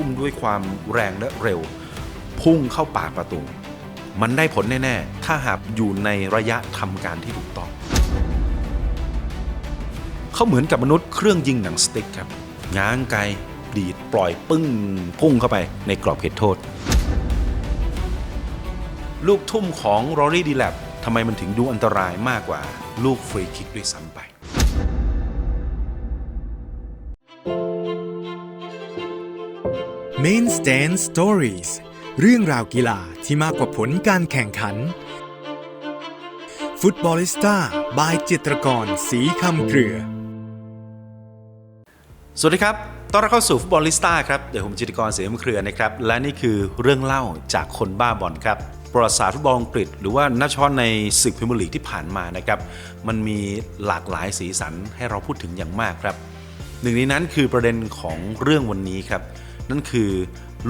ทุ่มด้วยความแรงและเร็ว พุ่งเข้าปากประตู มันได้ผลแน่ ๆ ถ้าหากอยู่ในระยะทำการที่ถูกต้อง เขาเหมือนกับมนุษย์เครื่องยิงหนังสติ๊กครับง้างไกลดีดปล่อยปึ้ง พุ่งเข้าไปในกรอบเขตโทษ ลูกทุ่มของรอรี่ดีแลบทำไมมันถึงดูอันตรายมากกว่า ลูกฟรีคิกด้วยซ้ำไป Main Stand Stories เรื่องราวกีฬาที่มากกว่าผลการแข่งขัน ฟุตบอลิสต้าบายจิตรกรสีคำเครือ สวัสดีครับ ต้อนรับเข้าสู่ฟุตบอลลิสต้าครับเดี๋ยวผมจิตรกรสียมเครือนะครับ และนี่คือเรื่องเล่าจากคนบ้าบอลครับประวัติศาสตร์ฟุตบอลอังกฤษหรือว่านักเฉพาะในศึกพรีเมียร์ลีกที่ผ่านมานะครับ มันมีหลากหลายสีสันให้เราพูดถึงอย่างมากครับ หนึ่งในนั้นคือประเด็นของเรื่องวันนี้ครับ นั่นคือ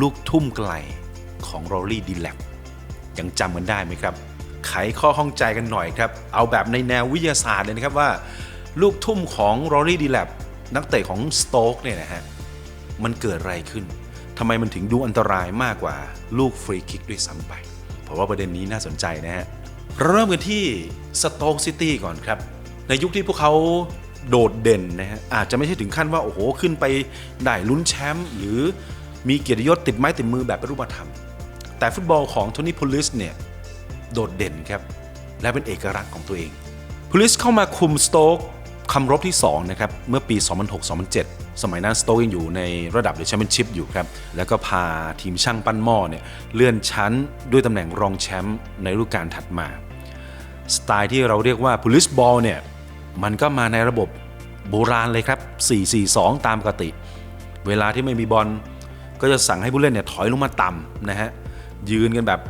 ลูกทุ่มไกลของโรลลี่ดีแลกยังจำกันได้ไหมครับ ไขข้อข้องใจกันหน่อยครับ เอาแบบในแนววิทยาศาสตร์เลยนะครับว่า ลูกทุ่มของโรอรี่ดีแลบนักเตะของสโต๊กเนี่ยนะฮะมันเกิดอะไรขึ้นทำไมมันถึงดูอันตรายมากกว่าลูกฟรีคิกด้วยซ้ำไป เพราะว่าประเด็นนี้น่าสนใจนะฮะเราเริ่มกันที่สโต๊กซิตี้ก่อนครับ ในยุคที่พวกเขาโดดเด่นนะฮะอาจจะไม่ใช่ถึงขั้นว่า โอ้โห ขึ้นไปได้ลุ้นแชมป์หรือ มีเกียรติยศติดไม้ติดมือแบบเป็นรูปธรรม แต่ฟุตบอลของโทนี่พูลิสเนี่ยโดดเด่นครับและเป็นเอกลักษณ์ของตัวเองพูลิสเข้ามาคุมสโต๊กคำรบที่2นะครับเมื่อปี 2006-2007 สมัยนั้นสโต๊กยังอยู่ในระดับเดอะแชมเปี้ยนชิพอยู่ครับแล้วก็พาทีมช่างปั้นหม้อเนี่ยเลื่อนชั้นด้วยตำแหน่งรองแชมป์ในฤดูกาลถัดมา สไตล์ที่เราเรียกว่า police ball เนี่ยมันก็มาในระบบโบราณเลยครับ 4-4-2 ตามปกติ เวลาที่ไม่มีบอล ก็จะสั่งให้ผู้เล่นเนี่ยถอยลงมาต่ำนะฮะยืนกันแบบ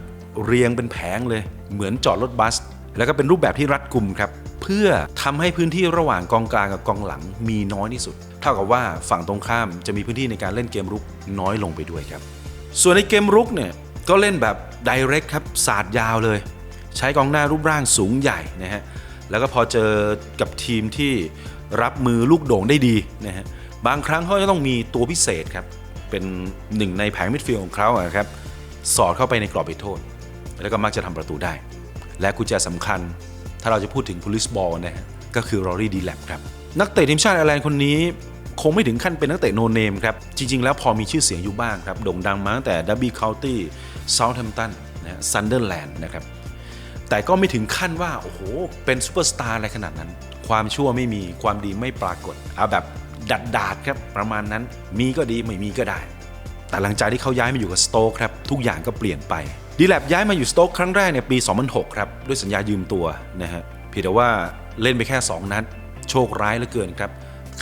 เรียงเป็นแผงเลย เหมือนจอดรถบัส แล้วก็เป็นรูปแบบที่รัดกุมครับเพื่อทำให้พื้นที่ระหว่างกองกลางกับกองหลังมีน้อยที่สุด เท่ากับว่าฝั่งตรงข้ามจะมีพื้นที่ในการเล่นเกมรุกน้อยลงไปด้วยครับ ส่วนในเกมรุกเนี่ยก็เล่นแบบ direct ครับสาดยาวเลย ใช้กองหน้ารูปร่างสูงใหญ่นะฮะแล้วก็พอเจอกับทีมที่รับมือลูกโด่งได้ดีนะฮะบางครั้งเขาจะต้องมีตัวพิเศษครับ เป็นหนึ่งในแผงมิดฟิลด์ของเขาครับสอดเข้าไปในกรอบเขตโทษ แล้วก็มักจะทำประตูได้ และกุญแจสำคัญ ถ้าเราจะพูดถึง police ball นะฮะก็คือรอรี่ดีแลบครับ นักเตะทีมชาติไอร์แลนด์คนนี้ คงไม่ถึงขั้นเป็นนักเตะโนเนมครับ จริง ๆ แล้วพอมีชื่อเสียงอยู่บ้างครับ โด่งดังมาตั้งแต่ดับบี้เคานตี้เซาท์แฮมป์ตันนะฮะซันเดอร์แลนด์นะครับแต่ก็ไม่ถึงขั้นว่า โอ้โห เป็นซูเปอร์สตาร์อะไรขนาดนั้น ความชั่วไม่มีความดีไม่ปรากฏเอาแบบ ดัดดาดครับประมาณนั้นมีก็ดีไม่มีก็ได้ แต่หลังจากที่เขาย้ายมาอยู่กับสโต๊กครับทุกอย่างก็เปลี่ยนไปดีแลบย้ายมาอยู่สโต๊กครั้งแรกในปี 2006 ครับ ด้วยสัญญายืมตัวนะฮะเพียงแต่ว่าเล่นไปแค่ 2 นัด โชคร้ายเหลือเกินครับ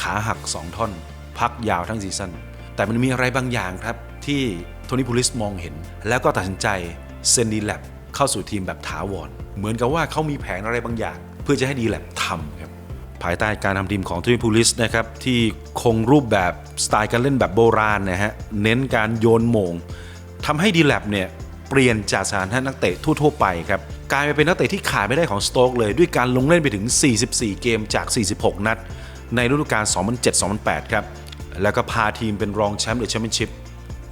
ขาหัก 2 ท่อน พักยาวทั้งซีซั่นแต่มันมีอะไรบางอย่างครับ ที่โทนี่พูลิสมองเห็น แล้วก็ตัดสินใจเซ็นดีแลบเข้าสู่ทีมแบบถาวร เหมือนกับว่าเขามีแผนอะไรบางอย่าง เพื่อจะให้ดีแลบทำครับ ภายใต้การทำทีมของทูนิพูลิสนะครับที่คงรูปแบบสไตล์การเล่นแบบโบราณนะฮะเน้นการโยนโมงทำให้ดีแลบเนี่ยเปลี่ยนจากสถานท่านักเตะทั่ว ๆ ไปครับกลายมาเป็นนักเตะที่ขาดไม่ได้ของสโต๊กเลย ด้วยการลงเล่นไปถึง 44 เกมจาก 46 นัด ในฤดูกาล 2007-2008 ครับ แล้วก็พาทีมเป็นรองแชมป์หรือแชมเปี้ยนชิพ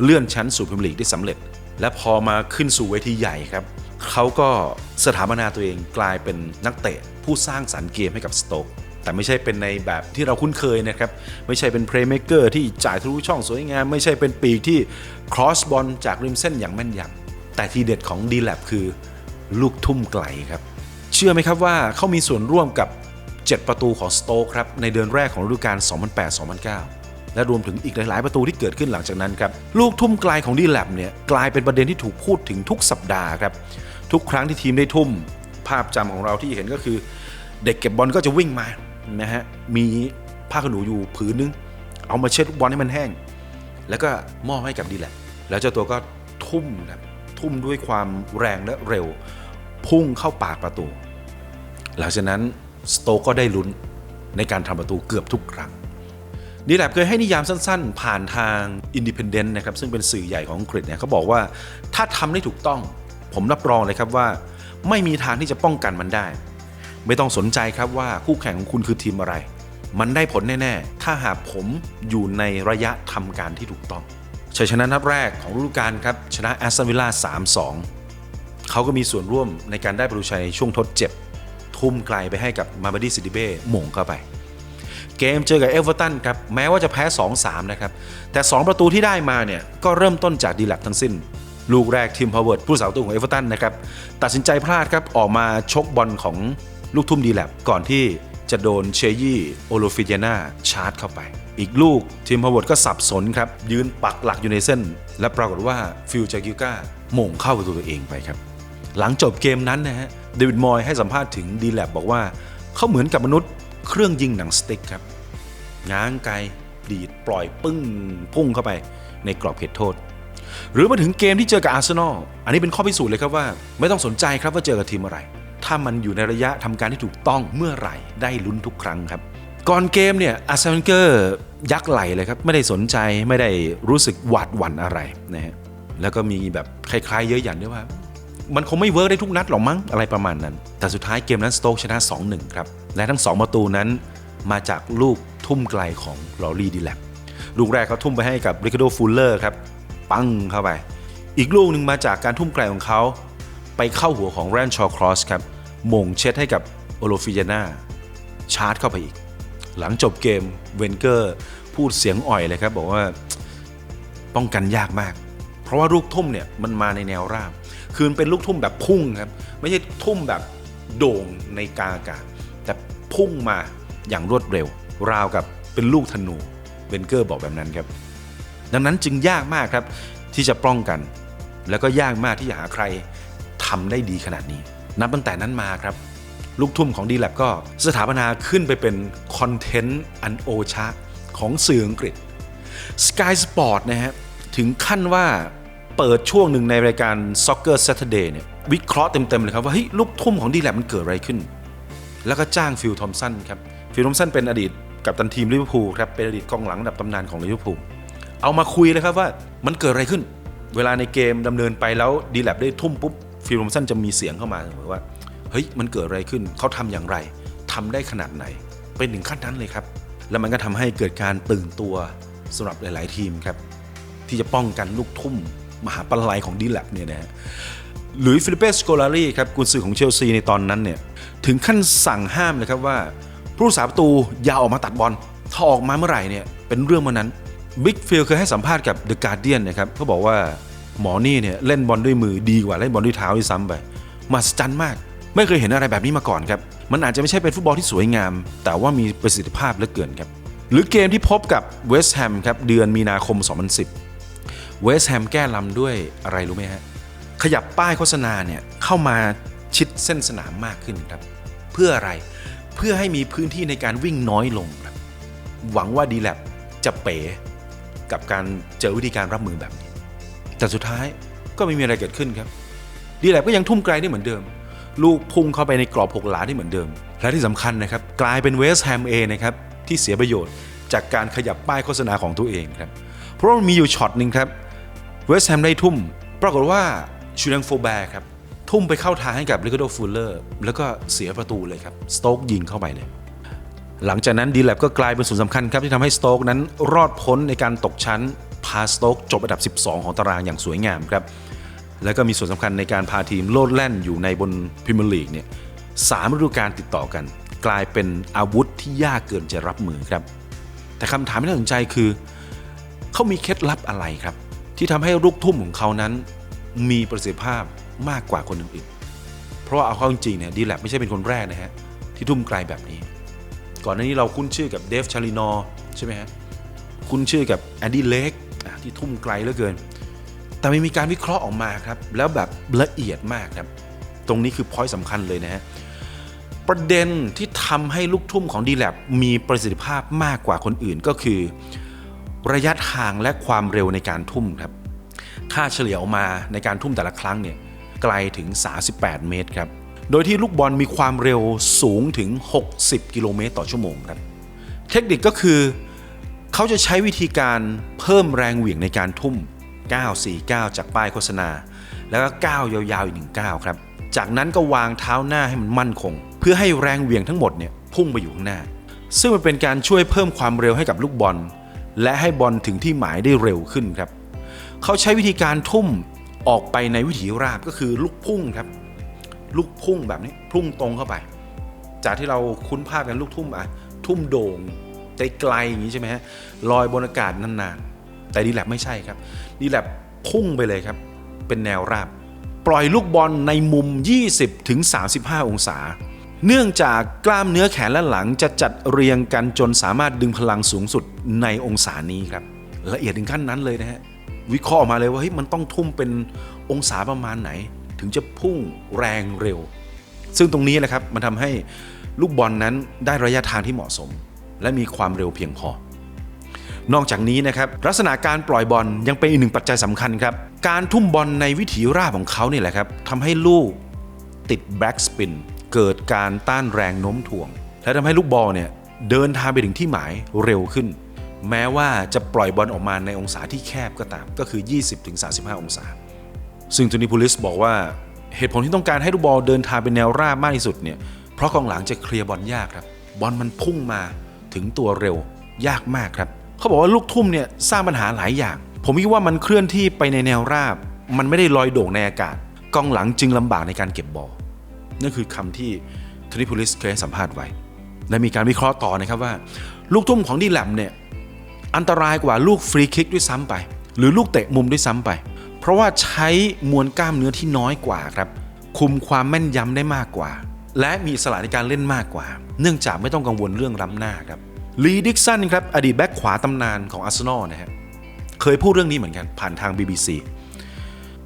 เลื่อนชั้นสู่พรีเมียร์ลีกได้สำเร็จ และพอมาขึ้นสู่เวทีใหญ่ครับ เขาก็สถาปนาตัวเองกลายเป็นนักเตะผู้สร้างสรรค์เกมให้กับสโต๊ก แต่ไม่ใช่เป็นในแบบที่เราคุ้นเคยนะครับ ไม่ใช่เป็นเพลย์เมเกอร์ที่จ่ายทะลุช่องสวยงาม ไม่ใช่เป็นปีกที่ครอสบอลจากริมเส้นอย่างแม่นยำแต่ทีเด็ดของดีแลบคือลูกทุ่มไกลครับ เชื่อไหมครับว่าเขามีส่วนร่วมกับ 7 ประตูของสโต๊กครับในเดือนแรกของฤดูกาล 2008-2009 และรวมถึงอีกหลาย ๆ ประตูที่เกิดขึ้นหลังจากนั้นครับลูกทุ่มไกลของดีแลบเนี่ยกลายเป็นประเด็นที่ถูกพูดถึงทุกสัปดาห์ครับทุกครั้งที่ทีมได้ทุ่ม ภาพจำของเราที่เห็นก็คือ เด็กเก็บบอลก็จะวิ่งมา นะฮะมีผ้าขนหนูอยู่ผืนนึง เอามาเช็ดบอลให้มันแห้ง แล้วก็มอบให้กับดีแลบแล้วเจ้าตัวก็ทุ่มครับทุ่มด้วยความแรงและเร็ว พุ่งเข้าปากประตู หลังจากนั้นสโตก็ได้ลุ้นในการทำประตูเกือบทุกครั้งดีแลบเคยให้นิยามสั้นๆ ผ่านทาง Independent นะครับซึ่งเป็นสื่อใหญ่ของอังกฤษเนี่ยเขาบอกว่าถ้าทำได้ถูกต้อง ผมรับรองเลยครับว่า ไม่มีทางที่จะป้องกันมันได้ ไม่ต้องสนใจครับว่าคู่แข่งของคุณคือทีมอะไร มันได้ผลแน่ ๆ ถ้าหากผมอยู่ในระยะทำการที่ถูกต้องชัยชนะนัดแรกของฤดูกาลครับชนะแอสตันวิลล่า3-2 เขาก็มีส่วนร่วมในการได้ประตูชัยในช่วงทดเจ็บ ทุ่มไกลไปให้กับมาบดีซิติเบ้หม่งเข้าไป เกมเจอกับเอเวอร์ตันครับแม้ว่าจะแพ้ 2-3 นะครับ แต่ 2 ประตูที่ได้มาเนี่ยก็เริ่มต้นจากดีแลบทั้งสิ้น ลูกแรกทีมพาวเวิร์ดผู้สาวตัวของเอเวอร์ตันนะครับตัดสินใจพลาดครับออกมาชกบอลของ ลูกทุ่มดีแลบก่อนที่จะโดนเชยี่โอโลฟิเจนาชาร์จเข้าไป อีกลูกทีมพาวเวิร์ดก็สับสนครับ ยืนปักหลักอยู่ในเส้น และปรากฏว่าฟิลจากิก้าหม่งเข้าประตูตัวเองไปครับ หลังจบเกมนั้นนะฮะเดวิดมอยให้สัมภาษณ์ถึงดีแลบบอกว่า เขาเหมือนกับมนุษย์เครื่องยิงหนังสติ๊กครับง้างไกลดีดปล่อยปึ้งพุ่งเข้าไปในกรอบเขตโทษ หรือมาถึงเกมที่เจอกับอาร์เซนอลอันนี้เป็นข้อพิสูจน์เลยครับว่า ไม่ต้องสนใจครับว่าเจอกับทีมอะไร ถ้ามันอยู่ในระยะทำการที่ถูกต้องเมื่อไหร่ได้ลุ้นทุกครั้งครับ ก่อนเกมเนี่ยอาร์เซนเกอร์ยักไหลเลยครับ ไม่ได้สนใจไม่ได้รู้สึกหวาดหวั่นอะไรนะฮะแล้วก็มีแบบคล้ายๆ เยอะหยันด้วยว่า มันคงไม่เวิร์กได้ทุกนัดหรอกมั้งอะไรประมาณนั้น แต่สุดท้ายเกมนั้นสโต๊กชนะ 2-1 ครับ และทั้ง 2 ประตูนั้นมาจากลูกทุ่มไกลของลอรี่ดีแลบลูกแรกเขาทุ่มไปให้กับริคาโดฟูลเลอร์ครับ ปังเข้าไป อีกลูกหนึ่งมาจากการทุ่มไกลของเขา ไปเข้าหัวของแรนชอร์ครอสครับ มงเช็ดให้กับโอโลฟิเจนาชาร์จเข้าไปอีก หลังจบเกมเวนเกอร์พูดเสียงอ่อยเลยครับ บอกว่าป้องกันยากมาก เพราะว่าลูกทุ่มเนี่ยมันมาในแนวราบ คือมันเป็นลูกทุ่มแบบพุ่งครับ ไม่ใช่ทุ่มแบบโด่งในกาอากาศ แต่พุ่งมาอย่างรวดเร็ว ราวกับเป็นลูกธนูเวนเกอร์บอกแบบนั้นครับ ดังนั้นจึงยากมากครับที่จะป้องกัน แล้วก็ยากมากที่จะหาใครทำได้ดีขนาดนี้ นับตั้งแต่นั้นมาครับ ลูกทุ่มของ d l a b ก็สถาปนาขึ้นไปเป็นคอนเทนต์อันโอชะของสื่ออังกฤษ Sky Sport นะฮะถึงขั้นว่าเปิดช่วงหนึ่งในรายการ Soccer Saturday เนี่ยวิเคราะห์เต็มๆเลยครับว่าเฮ้ยลูกทุ่มของดีแลบมันเกิดอะไรขึ้น แล้วก็จ้างฟิลทอมสันครับฟิลทอมสันเป็นอดีตกัปตันทีมลิเวอร์พูลครับเป็นอดีตกองหลังระดับตำนานของลิเวอร์พูลเอามาคุยเลยครับว่ามันเกิดอะไรขึ้น เวลาในเกมดำเนินไปแล้วดีแลบได้ทุ่มปุ๊บ ฟิลทอมสันจะมีเสียงเข้ามาเสมอว่า เฮ้ย มันเกิดอะไรขึ้นเขาทำอย่างไรทำได้ขนาดไหน เป็นถึงขั้นนั้นเลยครับ แล้วมันก็ทำให้เกิดการตื่นตัวสำหรับหลาย ๆ ทีมครับ ที่จะป้องกันลูกทุ่ม มหาปลัยของดีแลบเนี่ยนะฮะหลุยฟิลิปเปสโกลารีครับกุนซือของเชลซีในตอนนั้นเนี่ยถึงขั้นสั่งห้ามเลยครับว่า ผู้รักษาประตูอย่าออกมาตัดบอลถ้าออกมาเมื่อไหร่เนี่ยเป็นเรื่องเมื่อนั้นบิ๊กฟิลเคยให้สัมภาษณ์กับเดอะการ์เดียนนะครับเขาบอกว่า หมอนี่เนี่ยเล่นบอลด้วยมือดีกว่าเล่นบอลด้วยเท้าด้วยซ้ำไปมหัศจรรย์มาก ไม่เคยเห็นอะไรแบบนี้มาก่อนครับ มันอาจจะไม่ใช่เป็นฟุตบอลที่สวยงาม แต่ว่ามีประสิทธิภาพเหลือเกินครับ หรือเกมที่พบกับเวสต์แฮมครับเดือนมีนาคม 2010 เวสต์แฮมแก้ลำด้วยอะไรรู้ไหมฮะ ขยับป้ายโฆษณาเนี่ยเข้ามาชิดเส้นสนามมากขึ้นครับ เพื่ออะไร เพื่อให้มีพื้นที่ในการวิ่งน้อยลงครับ หวังว่าดีแลบจะเป๋กับการเจอวิธีการรับมือแบบนี้ แต่สุดท้ายก็ไม่มีอะไรเกิดขึ้นครับ ดีแลบก็ยังทุ่มไกลได้เหมือนเดิม ลูกพุ่งเข้าไปในกรอบหกหลาได้เหมือนเดิม และที่สำคัญนะครับกลายเป็นเวสต์แฮมเอนะครับที่เสียประโยชน์จากการขยับป้ายโฆษณาของตัวเองครับ เพราะมันมีอยู่ช็อตหนึ่งครับเวสต์แฮมได้ทุ่ม ปรากฏว่าชูดังโฟแบร์ครับทุ่มไปเข้าทางให้กับริคาโดฟูลเลอร์แล้วก็เสียประตูเลยครับสโต๊กยิงเข้าไปเลยหลังจากนั้นดีแลบก็กลายเป็นส่วนสำคัญครับที่ทำให้สโต๊กนั้นรอดพ้นในการตกชั้น พาสโต๊กจบอันดับ 12 ของตารางอย่างสวยงามครับ แล้วก็มีส่วนสำคัญในการพาทีมโลดแล่นอยู่ในบนพรีเมียร์ลีกเนี่ยสามฤดูกาลติดต่อกัน กลายเป็นอาวุธที่ยากเกินจะรับมือครับ แต่คำถามที่น่าสนใจคือเขามีเคล็ดลับอะไรครับ ที่ทำให้ลูกทุ่มของเขานั้น มีประสิทธิภาพมากกว่าคนอื่นๆเพราะว่าเอาเข้าจริงๆเนี่ยดีแลบไม่ใช่เป็นคนแรกนะฮะที่ทุ่มไกลแบบนี้ ก่อนหน้านี้เราคุ้นชื่อกับเดฟชาลินอใช่ไหมฮะ คุ้นชื่อกับแอนดี้เล็ก ที่ทุ่มไกลเหลือเกิน แต่ไม่มีการวิเคราะห์ออกมาครับแล้วแบบละเอียดมากครับตรงนี้คือพอยต์สำคัญเลยนะฮะประเด็นที่ทำให้ลูกทุ่มของ d l a b มีประสิทธิภาพมากกว่าคนอื่นก็คือ ระยะทางและความเร็วในการทุ่มครับ ค่าเฉลี่ยออกมาในการทุ่มแต่ละครั้งเนี่ยไกลถึง 38 เมตรครับ โดยที่ลูกบอลมีความเร็วสูงถึง 60 กิโลเมตรต่อชั่วโมงครับ เทคนิคก็คือ เขาจะใช้วิธีการเพิ่มแรงเหวี่ยงในการทุ่ม 949 จากป้ายโฆษณา แล้วก็ก้าวยาวๆอีกหนึ่งก้าวครับ จากนั้นก็วางเท้าหน้าให้มันมั่นคง เพื่อให้แรงเหวี่ยงทั้งหมดเนี่ยพุ่งไปอยู่ข้างหน้า ซึ่งมันเป็นการช่วยเพิ่มความเร็วให้กับลูกบอล และให้บอลถึงที่หมายได้เร็วขึ้นครับ เขาใช้วิธีการทุ่มออกไปในวิถีราบก็คือลูกพุ่งครับ ลูกพุ่งแบบนี้พุ่งตรงเข้าไป จากที่เราคุ้นภาพกันลูกทุ่มอะทุ่มโด่ง ไกลๆอย่างนี้ใช่ไหมฮะลอยบนอากาศนานๆ แต่ดีแลบไม่ใช่ครับดีแลบพุ่งไปเลยครับ เป็นแนวราบ ปล่อยลูกบอลในมุม 20ถึง35 องศา เนื่องจากกล้ามเนื้อแขนและหลังจะจัดเรียงกันจนสามารถดึงพลังสูงสุดในองศานี้ครับ ละเอียดถึงขั้นนั้นเลยนะฮะวิเคราะห์ออกมาเลยว่าเฮ้ยมันต้องทุ่มเป็นองศาประมาณไหน ถึงจะพุ่งแรงเร็ว ซึ่งตรงนี้แหละครับมันทำให้ลูกบอลนั้นได้ระยะทางที่เหมาะสม และมีความเร็วเพียงพอ นอกจากนี้นะครับลักษณะการปล่อยบอลยังเป็นอีกหนึ่งปัจจัยสำคัญครับ การทุ่มบอลในวิถีราบของเขาเนี่ยแหละครับทำให้ลูกติดแบ็กสปินเกิดการต้านแรงโน้มถ่วง และทำให้ลูกบอลเนี่ยเดินทางไปถึงที่หมายเร็วขึ้น แม้ว่าจะปล่อยบอลออกมาในองศาที่แคบก็ตามก็คือ 20-35 องศา ซึ่งโทนี่พูลิสบอกว่าเหตุผลที่ต้องการให้ลูกบอลเดินทางเป็นแนวราบมากที่สุดเนี่ยเพราะกองหลังจะเคลียร์บอลยากครับ บอลมันพุ่งมา ถึงตัวเร็วยากมากครับ เขาบอกว่าลูกทุ่มเนี่ยสร้างปัญหาหลายอย่าง ผมคิดว่ามันเคลื่อนที่ไปในแนวราบ มันไม่ได้ลอยโด่งในอากาศกองหลังจึงลำบากในการเก็บบอลนั่นคือคำที่ทนี่พูลิสเคยสัมภาษณ์ไว้ และมีการวิเคราะห์ต่อนะครับว่า ลูกทุ่มของดีแลมเนี่ยอันตรายกว่าลูกฟรีคิกด้วยซ้ำไป หรือลูกเตะมุมด้วยซ้ำไป เพราะว่าใช้มวลกล้ามเนื้อที่น้อยกว่าครับ คุมความแม่นยำได้มากกว่า และมีอิสละในการเล่นมากกว่า เนื่องจากไม่ต้องกังวลเรื่องล้ำหน้าครับลีดิกสันครับอดีตแบ็คขวาตำนานของอาร์เซนอลนะฮะเคยพูดเรื่องนี้เหมือนกันผ่านทาง BBC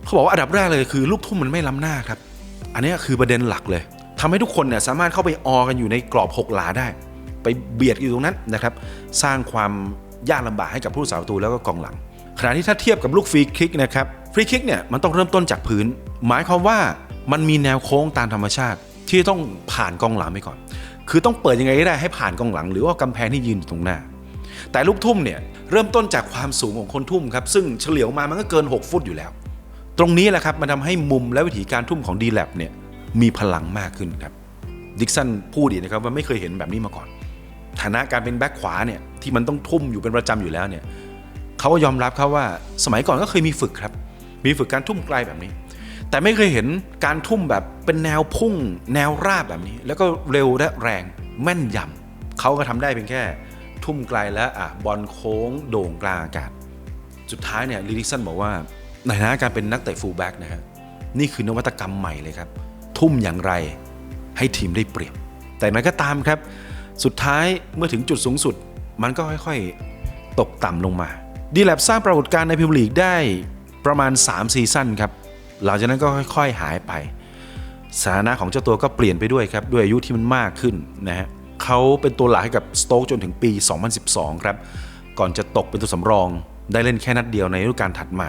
เขาบอกว่าอันดับแรกเลยคือลูกทุ่มมันไม่ล้ำหน้าครับ อันนี้คือประเด็นหลักเลยทำให้ทุกคนเนี่ยสามารถเข้าไปออกันอยู่ในกรอบหกหลาได้ ไปเบียดอยู่ตรงนั้นนะครับ สร้างความยากลำบากให้กับผู้สาประตูแล้วก็กองหลัง ขณะที่ถ้าเทียบกับลูกฟรีคิกนะครับ ฟรีคิกเนี่ยมันต้องเริ่มต้นจากพื้น หมายความว่ามันมีแนวโค้งตามธรรมชาติ ที่ต้องผ่านกองหลังไปก่อน คือต้องเปิดยังไงก็ได้ให้ผ่านกองหลัง หรือว่ากำแพงที่ยืนอยู่ตรงหน้า แต่ลูกทุ่มเนี่ยเริ่มต้นจากความสูงของคนทุ่มครับซึ่งเฉลียวมามันก็เกิน 6 ฟุตอยู่แล้ว ตรงนี้แหละครับมันทำให้มุมและวิธีการทุ่มของ d l a b เนี่ยมีพลังมากขึ้นครับดิกสันพูดอีกนะครับว่าไม่เคยเห็นแบบนี้มาก่อน ฐานะการเป็นแบ็คขวาเนี่ยที่มันต้องทุ่มอยู่เป็นประจำอยู่แล้วเนี่ยเขาก็ยอมรับครับว่าสมัยก่อนก็เคยมีฝึกครับ มีฝึกการทุ่มไกลแบบนี้ แต่ไม่เคยเห็นการทุ่มแบบเป็นแนวพุ่ง แนวราบแบบนี้ แล้วก็เร็วและแรงแม่นยำเขาก็ทำได้เพียงแค่ ทุ่มไกลและอะบอลโค้งโด่งกลางอากาศ สุดท้ายเนี่ยลิดิสันบอกว่าในฐานะการเป็นนักเตะฟูลแบ็กนะฮะนี่คือนวัตกรรมใหม่เลยครับ ทุ่มอย่างไรให้ทีมได้เปรียบ แต่มันก็ตามครับ สุดท้ายเมื่อถึงจุดสูงสุด มันก็ค่อยๆ ตกต่ำลงมา ดีแลบสร้างปรากฏการณ์ในพรีเมียร์ลีกได้ประมาณ 3 ซีซั่นครับ หลังจากนั้นก็ค่อยๆหายไป สถานะของเจ้าตัวก็เปลี่ยนไปด้วยครับ ด้วยอายุที่มันมากขึ้นนะฮะเขาเป็นตัวหลักให้กับสโต๊กจนถึงปี 2012 ครับ ก่อนจะตกเป็นตัวสำรอง ได้เล่นแค่นัดเดียวในฤดูกาลถัดมา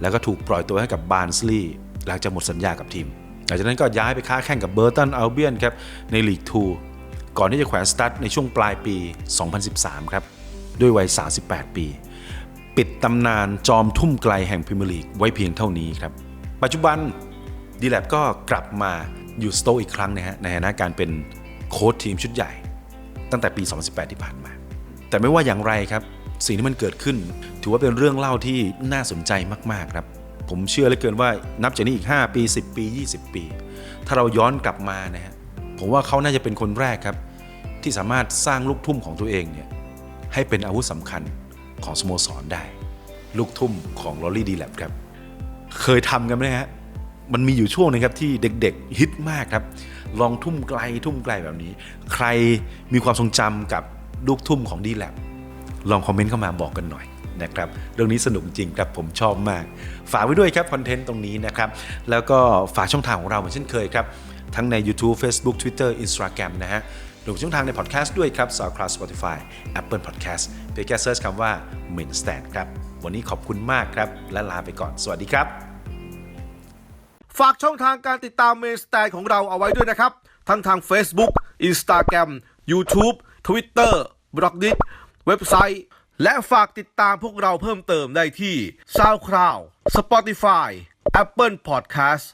แล้วก็ถูกปล่อยตัวให้กับบาร์นสลีย์หลังจากหมดสัญญากับทีม หลังจากนั้นก็ย้ายไปค้าแข่งกับเบอร์ตันอัลเบียนครับในลีก2ก่อนที่จะแขวนสตั๊ดในช่วงปลายปี 2013 ครับ ด้วยวัย 38 ปี ปิดตำนานจอมทุ่มไกลแห่งพรีเมียร์ลีกไว้เพียงเท่านี้ครับ ปัจจุบันดีแลบก็กลับมาอยู่สโตอีกครั้งนะฮะในฐานะการเป็นโค้ชทีมชุดใหญ่ ตั้งแต่ปี 2018 ที่ผ่านมา แต่ไม่ว่าอย่างไรครับ สิ่งที่มันเกิดขึ้น ถือว่าเป็นเรื่องเล่าที่น่าสนใจมาก ๆ ครับ ผมเชื่อเหลือเกินว่านับจากนี้อีก 5 ปี 10 ปี 20 ปี ถ้าเราย้อนกลับมานะฮะผมว่าเขาน่าจะเป็นคนแรกครับ ที่สามารถสร้างลูกทุ่มของตัวเองเนี่ยให้เป็นอาวุธสำคัญของสโมสรได้ ลูกทุ่มของลอรี่ดีแลบครับ เคยทำกันไหมฮะมันมีอยู่ช่วงหนึงครับที่เด็กๆฮิตมากครับ ลองทุ่มไกลทุ่มไกลแบบนี้ ใครมีความทรงจำกับลูกทุ่มของดีแลบลองคอมเมนต์เข้ามาบอกกันหน่อยนะครับเรื่องนี้สนุกจริงครับผมชอบมาก ฝากไว้ด้วยครับคอนเทนต์ตรงนี้นะครับ แล้วก็ฝากช่องทางของเราเหมือนเช่นเคยครับ ทั้งใน YouTube Facebook Twitter Instagram นะฮะรวมช่องทางในพอดแคสต์ด้วยครับ SoundCloud Spotify Apple Podcast เพียงแค่เซิร์ชคำว่า Main Stand ครับ วันนี้ขอบคุณมากครับ และลาไปก่อน สวัสดีครับ ฝากช่องทางการติดตามเมนสไตนของเราเอาไว้ด้วยนะครับ ทั้งทาง Facebook Instagram YouTube Twitter b l o g d i t เว็บไซต์และฝากติดตามพวกเราเพิ่มเติมได้ที่ SoundCloud Spotify Apple Podcast